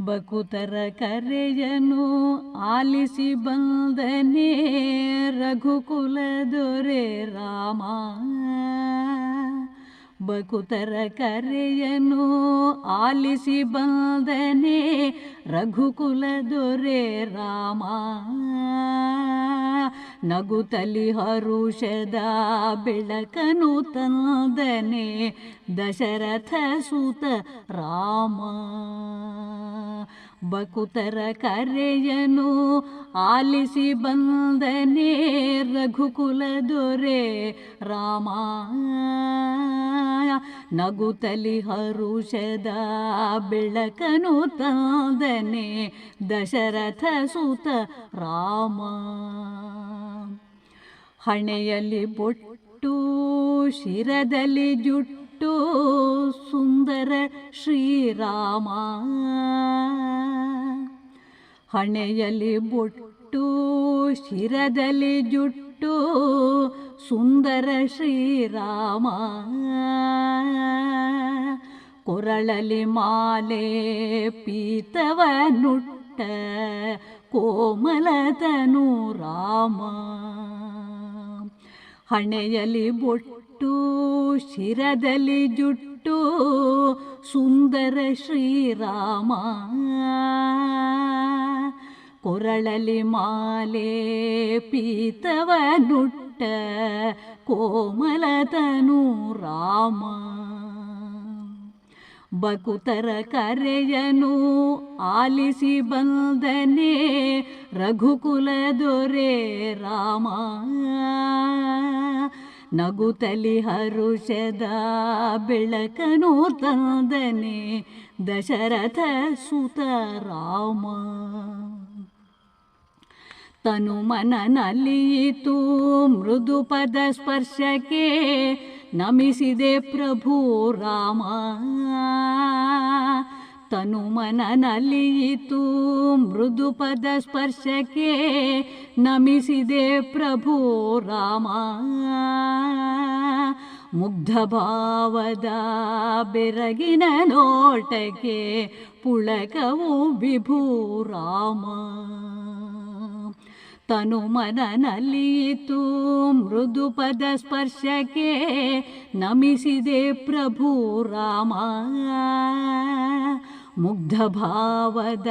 ಬಕುತರ ಕರೆಯನು ಆಲಿಸಿ ಬಂದನೇ ರಘುಕುಲ ದೊರೆ ರಾಮ. ಬಕುತರ ಕರೆಯನು ಆಲಿಸಿ ಬಂದನೆ ರಘುಕುಲ ದೊರೆ ರಾಮ. ನಗುತ್ತಲಿ ಹರುಷದ ಬೆಳಕನು ತಂದನೆ ದಶರಥ ಸುತ ರಾಮ ಬಕುತರ ಕರೆಯನು, ಆಲಿಸಿ ಬಂದನೆ ರಘುಕುಲ ದೊರೆ ರಾಮ. ನಗುತಲಿ ಹರುಷದ ಬೆಳಕನು ತಂದನೆ, ದಶರಥ ಸುತ ರಾಮ. ಹಣೆಯಲ್ಲಿ ಬೊಟ್ಟು ಶಿರದಲ್ಲಿ ಜುಟ್ಟು, ಸುಂದರ ಶ್ರೀರಾಮ. ಹಣೆಯಲ್ಲಿ ಬೊಟ್ಟು, ಶಿರದಲ್ಲಿ ಜುಟ್ಟು, ಸುಂದರ ಶ್ರೀರಾಮ. ಕೊರಳಲಿ ಮಾಲೆ ಪೀತವ ನುಟ್ಟ, ಕೋಮಲತನು ರಾಮ. ಹಣೆಯಲ್ಲಿ ಬೊಟ್ಟು, ಶಿರದಲ್ಲಿ ಜುಟ್ಟು, ಸುಂದರ ಶ್ರೀರಾಮ. ಕೊರಳಲಿ ಮಾಲೆ ಪೀತವನುಟ್ಟ ಕೋಮಲತನು ರಾಮ. ಬಕುತರ ಕರೆಯನು ಆಲಿಸಿ ಬಂದನೆ ರಘುಕುಲ ದೊರೆ ರಾಮ. ನಗುತಲಿ ಹರುಷದ ಬೆಳಕನು ತಂದನೆ ದಶರಥ ಸುತ ರಾಮ. ತನು ಮನನಲ್ಲಿಯಿತು ಮೃದು ಪದ ಸ್ಪರ್ಶಕ್ಕೆ ನಮಿಸಿದೆ ಪ್ರಭು ರಾಮ. ತನು ಮನನಲ್ಲಿಯಿತು ಮೃದು ಪದ ಸ್ಪರ್ಶಕ್ಕೆ ನಮಿಸಿದೆ ಪ್ರಭು ರಾಮ. ಮುಗ್ಧ ಭಾವದ ಬೆರಗಿನ ನೋಟಕ್ಕೆ ಪುಳಕವು ವಿಭೂ ರಾಮ. ತನು ಮನನಲ್ಲಿಯಿತು ಮೃದು ಪದ ಸ್ಪರ್ಶಕ್ಕೆ ನಮಿಸಿದೆ ಪ್ರಭು ರಾಮ. ಮುಗ್ಧ ಭಾವದ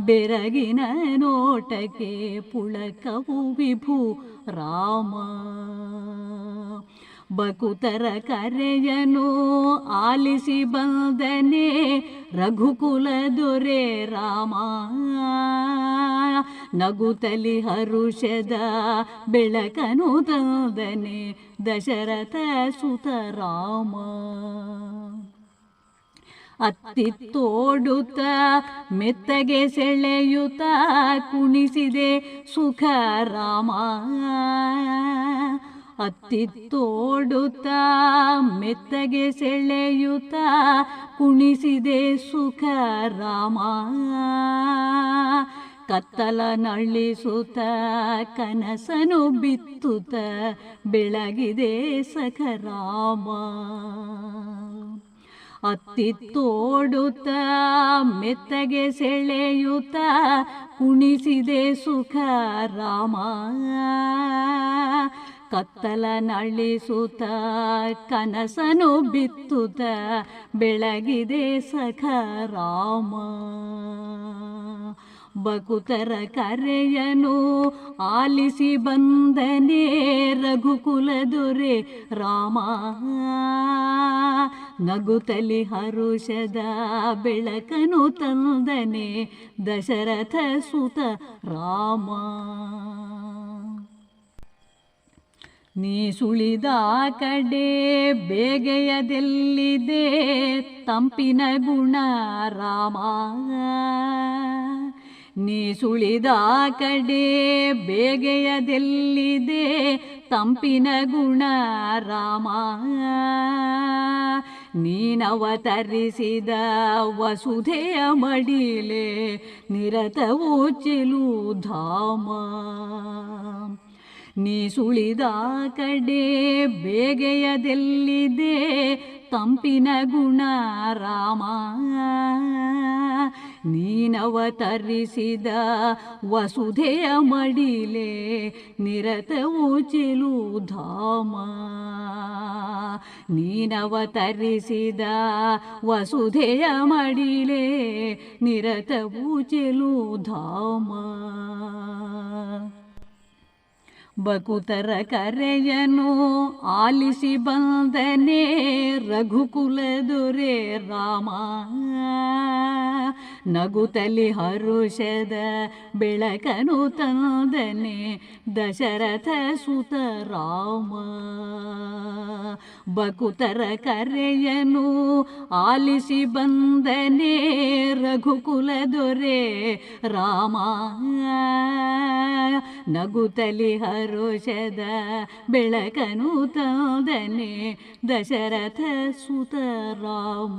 ಬೆರಗಿನ ನೋಟಕ್ಕೆ ಪುಳಕವು ವಿಭು ರಾಮ. ಬಕುತರ ಕರೆಯನು ಆಲಿಸಿ ಬಂದನೆ. ರಘುಕುಲ ದೊರೆ ರಾಮ. ನಗುತಲಿ ಹರುಷದ ಬೆಳಕನು ತಂದನೆ ದಶರಥ ಸುತ ರಾಮ ಅತ್ತಿತ್ತೋಡುತ್ತ ಮೆತ್ತಗೆ ಸೆಳೆಯುತ್ತ ಕುಣಿಸಿದೆ ಸುಖ ರಾಮ. ಅತ್ತಿತ್ತೋಡುತ್ತ ಮೆತ್ತಗೆ ಸೆಳೆಯುತ್ತ ಕುಣಿಸಿದೆ ಸುಖ ರಾಮ. ಕತ್ತಲ ನಳ್ಳಿಸುತ್ತ ಕನಸನು ಬಿತ್ತುತ್ತ ಬೆಳಗಿದೆ ಸಖ ರಾಮ. ಅತ್ತಿತ್ತೋಡುತ್ತ ಮೆತ್ತಗೆ ಸೆಳೆಯುತ್ತ ಕುಣಿಸಿದೆ ಸುಖ ರಾಮ. ಕತ್ತಲ ನಳಿಸುತ್ತ ಕನಸನು ಬಿತ್ತುತ್ತ ಬೆಳಗಿದೆ ಸಖ ರಾಮ. ಬಕುತರ ಕರೆಯನು ಆಲಿಸಿ ಬಂದನೆ ರಘುಕುಲ ದೊರೆ ರಾಮ. ನಗುತಲಿ ಹರುಷದ ಬೆಳಕನು ತಂದನೆ ದಶರಥ ಸುತ ರಾಮ. ನೀ ಸುಳಿದ ಕಡೆ ಬೇಗೆಯದೆಲ್ಲಿದೆ? ತಂಪಿನ ಗುಣ ರಾಮ. ನೀ ಸುಳಿದ ಕಡೆ ಬೇಗೆಯದೆಲ್ಲಿದೆ? ತಂಪಿನ ಗುಣ ರಾಮ. ನೀನವತರಿಸಿದ ವಸುಧೆಯ ಮಡಿಲೆ ನಿರತವು ಚೆಲು ಧಾಮ ನೀ ಸುಳಿದ ಕಡೆ ಬೇಗೆಯದೆಲ್ಲಿದೆ? ತಂಪಿನ ಗುಣ ರಾಮ. ನೀನವತರಿಸಿದ ವಸುಧೆಯ ಮಡಿಲೆ ನಿರತವು ಧಾಮ ನೀನವತರಿಸಿದ ವಸುಧೆಯ ಮಡಿಲೆ ನಿರತವು ಧಾಮ ಬಕುತರ ಕರೆಯನು ಆಲಿಸಿ ಬಂದನೆ ರಘುಕುಲ ದೊರೆ ರಾಮ. ನಗುತಲಿ ಹರುಷದ ಬೆಳಕನು ತಂದನೆ ದಶರಥ ಸುತ ರಾಮ. ಬಕುತರ ಕರೆಯನು ಆಲಿಸಿ ಬಂದನೆ ರಘುಕುಲ ದೊರೆ ರಾಮ ನಗುತ್ತಲಿ ಹರುಷದ ಬೆಳಕನು ತಂದನೆ ದಶರಥ ಸುತ ರಾಮ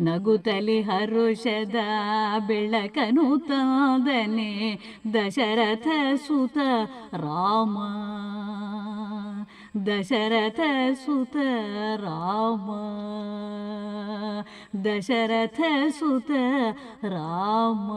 ನಗುತಲಿ ಹರುಷದ ಬೆಳಕನು ತಂದನೆ ದಶರಥ ಸುತ ರಾಮ ದಶರಥ ಸುತ ರಾಮ ದಶರಥ ಸುತ ರಾಮ